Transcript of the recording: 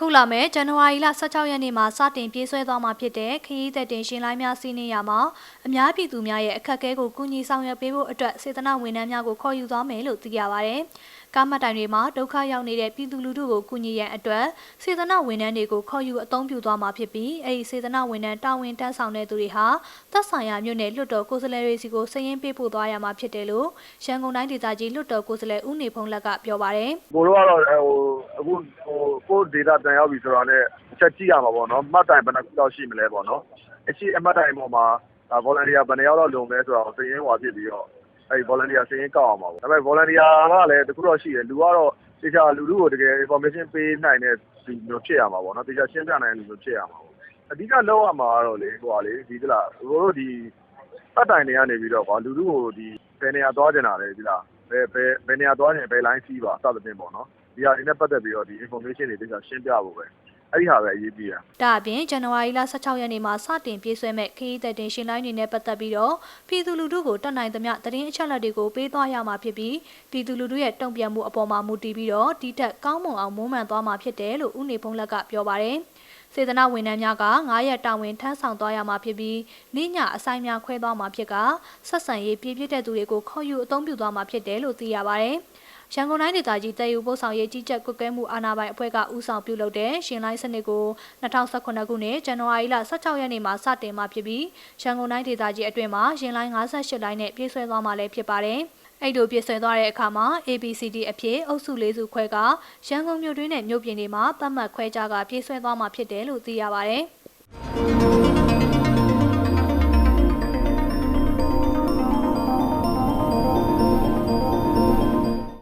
အခုလာမယ့်ဇန်နဝါရီလ16ရက်နေ့မှာစတင်ပြေးဆွဲသွားမှာဖြစ်တဲ့ခရီးသက်တင်ရှင်လိုင်းများစီးနင်းရမှာအများပြည်သူများရဲ့အခက်အခဲကိုကူညီဆောင်ရွက်ပေးဖို့အတွက်စေတနာဝန်ထမ်းများကိုခေါ်ယူသွားမယ်လို့သိရပါဗျ။ကားမှတ်တိုင်တွေမှာဒုက္ခရောက်နေတဲ့ပြည်သူလူထုကိုကူညီရန်အတွက်စေတနာဝန်ထမ်းတွေကိုခေါ်ယူအသုံးပြုသွားမှာဖြစ်ပြီးအဲဒီစေတနာဝန်ထမ်းတာဝန်တန်းဆောင်တဲ့သူတွေဟာသက်ဆိုင်ရာမြို့နယ်လွှတ်တော်ကိုယ်စားလှယ်တွေစီကိုစည်ရင်းပေးပို့သွားရမှာဖြစ်တယ်လို့ရန်ကုန်တိုင်းဒေသကြီးလွှတ်တော်ကိုယ်စားလှယ်ဦးနေဖုံးလက်ကပြောပါရယ်ကိုတို့ကတော့ဟိုအခုဟိုကိုဒေတာတန်ရောက်ပြီဆိုတော့လည်းအချက်ကြည့်ရမှာပေါ့နော်မှတ်တိုင်ဘယ်နှခုလောက်ရှိမလဲပေါ့နော်အရှိအမှတ်တိုင်ပေါ်မှာဒါ volunteer ဘယ်နှယောက်လောက်လုံလဲဆိုတော့စည်ရင်းဟွာဖြစ်ပြီးတော့ အဲဒီ volunteer စည်ရင်းကောက်အောင်ပါပေါ့ဒါပေမဲ့ volunteer ကလည်းတခုတော့ရှိတယ်လူကတော့တခြားလူလူကိုတကယ် information ပေးနိုင်တဲ့ဒီမျိုးဖြစ်ရမှာပေါ့နော်တခြားရှင်းပြနိုင်တဲ့လူမျိုးဖြစ်ရမှာပေါ့အဓိကလောက်ရမှာကတော့လေဟိုဟာလေဒီကလားကိုတို့ဒီမှတ်တိုင်တွေကနေပြီးတော့ကွာလူလူကိုဒီဘယ်နေရာသွားကျင်တာလဲဒီလားဘယ်ဘယ်ဘယ်နေရာသွားကျင်ဘယ် line စီးပါစသဖြင့်ပေါ့နော်ဒီဟာဒီနဲ့ပတ်သက်ပြီးတော့ဒီ information တွေတခြားရှင်းပြဖို့ပဲ အဲ့ဒီဟာပဲအရေးကြီးတာဒါအပြင်ဇန်နဝါရီလ16ရက်နေ့မှာစတင်ပြေးဆွဲမဲ့ခရီးသက်တင်ရှင်လိုင်းတွေနဲ့ပတ်သက်ပြီးတော့ပြည်သူလူထုကိုတက်နိုင်သမျှသတင်းအချက်အလက်တွေကိုပေးသွားရမှာဖြစ်ပြီးပြည်သူလူထုရဲ့တုံ့ပြန်မှုအပေါ်မှာမူတည်ပြီးတော့ဒီတက်ကောင်းမွန်အောင်မွမ်းမံသွားမှာဖြစ်တယ်လို့ဦးနေဖုံးလက်ကပြောပါရယ်စေတနာဝန်ထမ်းများက9ရက်တာဝန်ထမ်းဆောင်သွားရမှာဖြစ်ပြီးနေ့ညအဆိုင်များခွဲသွားမှာဖြစ်ကဆက်ဆံရေးပြည့်ပြည့်တဲ့သူတွေကိုခေါ်ယူအသုံးပြုသွားမှာဖြစ်တယ်လို့သိရပါရယ် ရန်ကုန်တိုင်းဒေသကြီးတည်ယူပို့ဆောင်ရေးကြီးကြပ်ကွက်ကဲမှုအာဏာပိုင်အဖွဲ့ကဦးဆောင်ပြုလုပ်တဲ့ရှင်လိုင်းစနစ်ကို2018ခုနှစ်ဇန်နဝါရီလ16ရက်နေ့မှာစတင်မှာဖြစ်ပြီးရန်ကုန်တိုင်းဒေသကြီးအတွင်းမှာရှင်လိုင်း58လိုင်းနဲ့ပြည့်စွဲသွားမှာလည်းဖြစ်ပါတယ်။အဲ့လိုပြည့်စွဲသွားတဲ့အခါမှာ ABCD အဖြစ်အုပ်စု၄စုခွဲကရန်ကုန်မြို့တွင်းနဲ့မြို့ပြင်တွေမှာပတ်မှတ်ခွဲခြားကပြည့်စွဲသွားမှာဖြစ်တယ်လို့သိရပါတယ်။